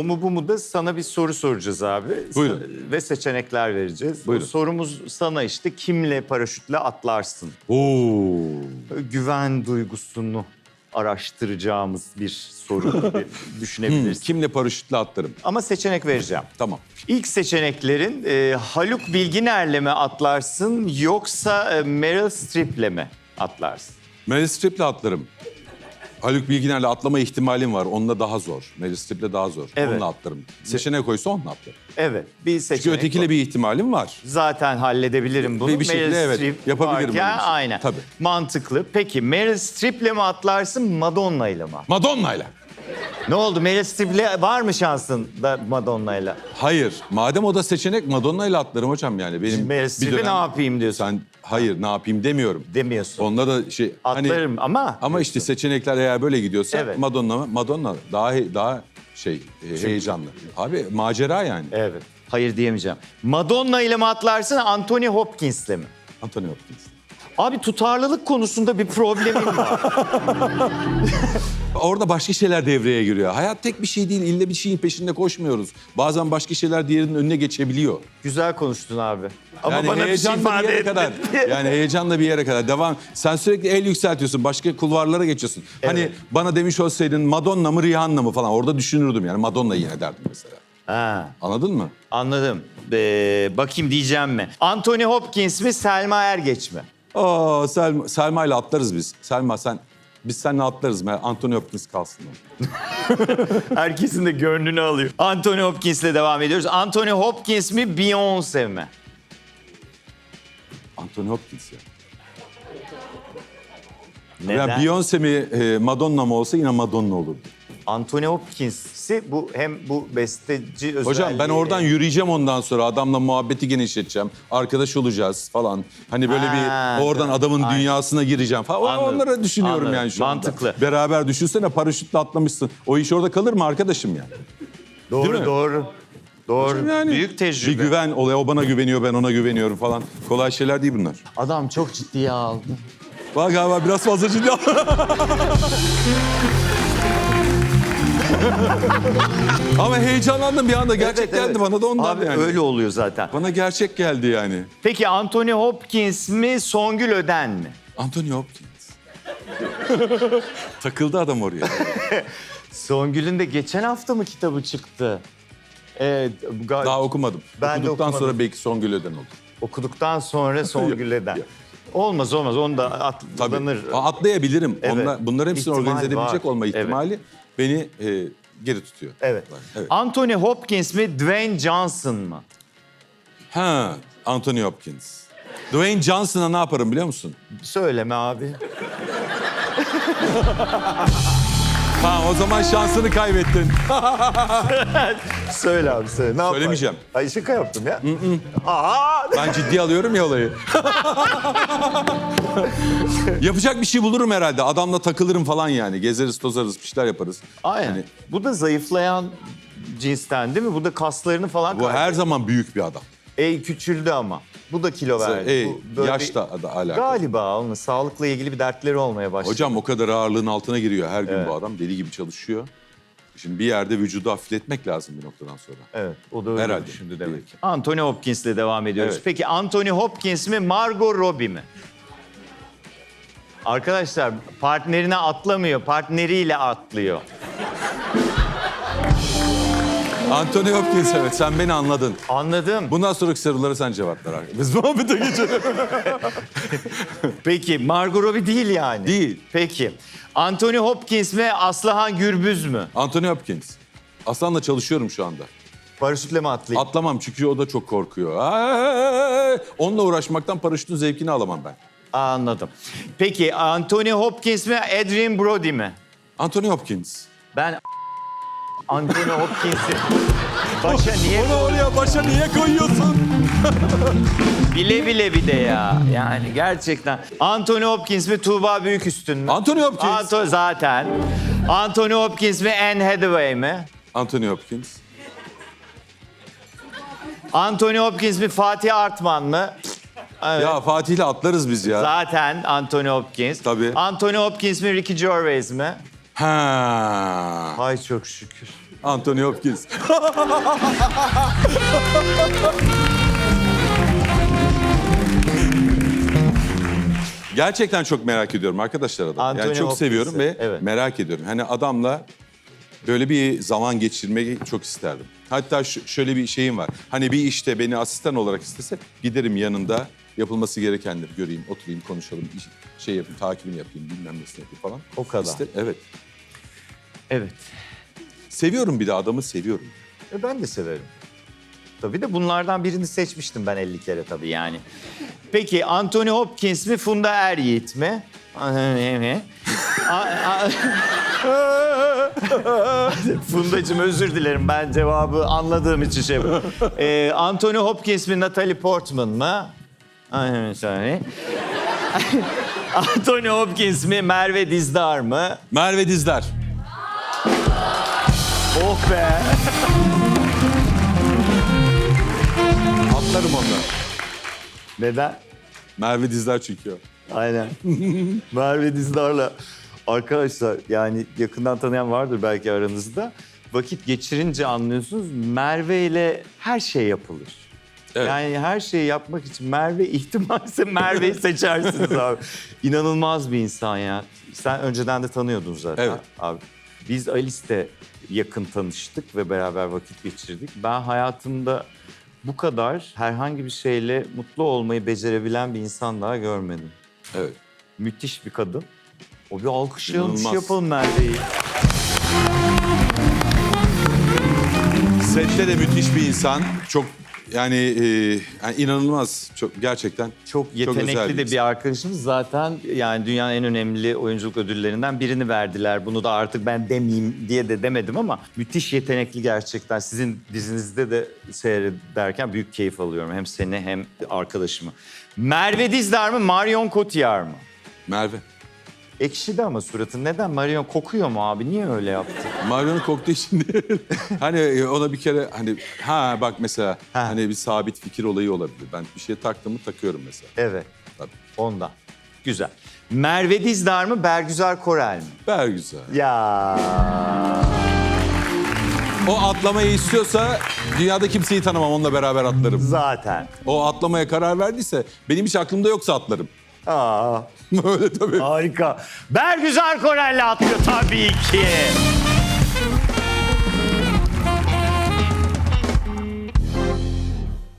o mu bu mu da sana bir soru soracağız abi. Buyurun. Ve seçenekler vereceğiz. Buyurun. Sorumuz sana işte kimle paraşütle atlarsın? Oo. Güven duygusunu araştıracağımız bir soru gibi düşünebilirsin. Kimle paraşütle atlarım? Ama seçenek vereceğim. Tamam. İlk seçeneklerin e, Haluk Bilginer'le mi atlarsın yoksa e, Meryl Streep'le mi atlarsın? Meryl Streep'le atlarım. Haluk Bilginer'le atlama ihtimalim var. Onunla daha zor. Meryl Streep'le daha zor. Evet. Onunla atlarım. Seçeneğe koysa onunla atlarım. Evet, bir seçenek. Çünkü ötekiyle var. bir ihtimalim var. Zaten halledebilirim bunu. Bir- bir şekilde Meryl evet, yapabilirim varken. Aynen. Tabii. Mantıklı. Peki Meryl Streep'le mi atlarsın, Madonna'yla mı? Madonna'yla. Ne oldu? Meryl Streep'le var mı şansın da Madonna'yla? Hayır. Madem o da seçenek Madonna'yla atlarım hocam yani. Benim Meryl Streep'e ne yapayım diyorsun? Sen hayır ne yapayım demiyorum. Demiyorsun. Onda da şey hani Atlarım ama... ama işte seçenekler eğer böyle gidiyorsa Evet. Madonna mı? Madonna daha he- daha şey e, heyecanlı. Abi macera yani. Evet. Hayır diyemeyeceğim. Madonna ile mi atlarsın, Anthony Hopkins'le mi? Anthony Hopkins. Abi tutarlılık konusunda bir problemim var. Orada başka şeyler devreye giriyor. Hayat tek bir şey değil. İlle bir şeyin peşinde koşmuyoruz. Bazen başka şeyler diğerinin önüne geçebiliyor. Güzel konuştun abi. Ama yani bana bir şey heyecanla bir, yere etmedi. kadar. Yani heyecanla bir yere kadar. Devam. Sen sürekli el yükseltiyorsun. Başka kulvarlara geçiyorsun. Hani bana demiş olsaydın Madonna mı Rihanna mı falan. Orada düşünürdüm yani. Madonna yine derdim mesela. Ha, Anladın mı? anladım. Ee, bakayım diyeceğim mi? Anthony Hopkins mi, Selma Ergeç mi? Aa Selma, Selma ile atlarız biz. Selma sen biz seninle atlarız. Anthony Hopkins kalsın. Herkesin de gönlünü alıyor. Anthony Hopkins'le devam ediyoruz. Anthony Hopkins mi, Beyoncé mi? Anthony Hopkins ya. Neden? Ya Beyoncé mi e, Madonna mı olsa yine Madonna olurdu. Anthony Hopkins'i bu hem bu besteci özelliği... Hocam ben oradan yürüyeceğim ondan sonra adamla muhabbeti genişleteceğim. Arkadaş olacağız falan. Hani böyle Ha, bir oradan tamam. adamın Aynen. dünyasına gireceğim falan. Anladım. Onları düşünüyorum Anladım. yani şu anda. Mantıklı. Beraber düşünsene paraşütle atlamışsın. O iş orada kalır mı arkadaşım yani? Doğru, Değil mi? doğru. Doğru. Yani Büyük tecrübe. Bir güven oluyor. O bana güveniyor ben ona güveniyorum falan. Kolay şeyler değil bunlar. Adam çok ciddiye aldı. Bak galiba biraz fazla ciddi Ama heyecanlandım bir anda. Gerçek Evet, geldi evet. bana da ondan Abi yani. öyle oluyor zaten. Bana gerçek geldi yani. Peki Anthony Hopkins mi, Songül Öden mi? Anthony Hopkins. Takıldı adam oraya. Songül'ün de geçen hafta mı kitabı çıktı? Evet, gal- Daha okumadım. Ben de Okuduktan okumadım. sonra belki Songül Öden olur. okuduktan sonra Songül Öden. Olmaz olmaz onu da Tabii. atlanır. A- Atlayabilirim. Evet. Onlar, bunların hepsini İhtimal organize edebilecek var. olma ihtimali beni e, geri tutuyor. Evet. evet. Anthony Hopkins mi, Dwayne Johnson mı? Ha, Anthony Hopkins. Dwayne Johnson'a ne yaparım biliyor musun? Söyleme abi. Ha o zaman şansını kaybettin. Söyle abi söyle. Ne yapayım? Söylemeyeceğim. Ay şaka yaptım ya. Aa! Ben ciddi alıyorum ya olayı. Yapacak bir şey bulurum herhalde. Adamla takılırım falan yani. Gezeriz, tozarız, bir şeyler yaparız. Aynen. Yani Bu da zayıflayan cinsten değil mi? Bu da kaslarını falan bu her zaman büyük bir adam. Ey küçüldü ama. Bu da kilo verdi. Ey, Bu böyle yaş bir- da, alakalı. Galiba onun sağlıkla ilgili bir dertleri olmaya başladı. Hocam o kadar ağırlığın altına giriyor her gün bu adam. Deli gibi çalışıyor. Şimdi bir yerde vücudu hafifletmek lazım bir noktadan sonra. Evet, o da öyle Herhalde. düşündü demek ki. Anthony Hopkins'le devam ediyoruz. Evet. Peki Anthony Hopkins mi, Margot Robbie mi? Arkadaşlar partnerine atlamıyor, partneriyle atlıyor. Anthony Hopkins evet sen beni anladın. Anladım. Bundan sonraki sorulara sen cevap ver. abi. Biz muhabbete geçelim. Peki Margot Robbie değil yani. Değil. Peki. Anthony Hopkins mi, Aslıhan Gürbüz mü? Anthony Hopkins. Aslan'la çalışıyorum şu anda. Paraşütle mi atlayayım? Atlamam çünkü o da çok korkuyor. Ay! Onunla uğraşmaktan paraşütün zevkini alamam ben. Anladım. Peki Anthony Hopkins mi, Adrian Brody mi? Anthony Hopkins. Ben Anthony Hopkins'i başa niye Onu oraya başa niye koyuyorsun? bile bile bir de ya. Yani gerçekten. Anthony Hopkins mi, Tuğba Büyüküstün mü? Anthony Hopkins. Anto zaten. Anthony Hopkins mi, Anne Hathaway mi? Anthony Hopkins. Anthony Hopkins mi, Fatih Artman mı? Evet. Ya Fatih'le atlarız biz ya. Zaten Anthony Hopkins. Tabii. Anthony Hopkins mi, Ricky Gervais mi? Ha. Hay çok şükür. Anthony Hopkins. Gerçekten çok merak ediyorum arkadaşlar adamı. Anthony Yani çok Hopkins'i, seviyorum ve evet. merak ediyorum. Hani adamla böyle bir zaman geçirmeyi çok isterdim. Hatta şöyle bir şeyim var. Hani bir işte beni asistan olarak istese giderim yanında yapılması gerekenleri göreyim, oturayım, konuşalım, şey yapayım, takibini yapayım, bilmem nesini yapayım falan. O kadar. İste- evet. Evet. Seviyorum bir de adamı seviyorum. E, ben de severim. Tabii de bunlardan birini seçmiştim ben 50 kere tabii yani. Peki Anthony Hopkins mi Funda Er Yiğit mi? Fundacığım özür dilerim ben cevabı anladığım için şey yapıyorum. Ee, Anthony Hopkins mi Natalie Portman mı? Ay, sorry. Anthony Hopkins mi Merve Dizdar mı? Merve Dizler. Oh be. Atlarım onunla. Neden? Merve Dizler çünkü. Aynen. Merve Dizdar'la arkadaşlar yani yakından tanıyan vardır belki aranızda. Vakit geçirince anlıyorsunuz Merve ile her şey yapılır. Evet. Yani her şeyi yapmak için Merve ihtimalse Merve'yi seçersiniz abi. İnanılmaz bir insan ya. Sen önceden de tanıyordun zaten Evet. abi. Biz Alice'le yakın tanıştık ve beraber vakit geçirdik. Ben hayatımda bu kadar herhangi bir şeyle mutlu olmayı becerebilen bir insan daha görmedim. Evet. Müthiş bir kadın. O bir alkışlayalım, bir şey İnanılmaz. yapalım Merve'yi. Sette de müthiş bir insan. Çok yani, e, yani inanılmaz. Çok gerçekten Çok yetenekli özel de bir arkadaşımız. Zaten yani dünyanın en önemli oyunculuk ödüllerinden birini verdiler. Bunu da artık ben demeyeyim diye de demedim ama müthiş yetenekli gerçekten. Sizin dizinizde de seyrederken büyük keyif alıyorum. Hem seni hem arkadaşımı. Merve Dizdar mı Marion Cotillard mı? Merve. Ekşidi ama suratın. Neden? Marion kokuyor mu abi? Niye öyle yaptı? Marion'un koktuğu için değil. hani e, ona bir kere hani ha bak mesela Ha. hani bir sabit fikir olayı olabilir. Ben bir şey taktığımı takıyorum mesela. Evet. Tabii. Ondan. Güzel. Merve Dizdar mı Bergüzar Korel mi? Ber güzel. Ya. O atlamayı istiyorsa dünyada kimseyi tanımam onunla beraber atlarım. Zaten. O atlamaya karar verdiyse benim hiç aklımda yoksa atlarım. Aa. Öyle tabii. Harika. Bergüzar Korel'le atlıyor tabii ki.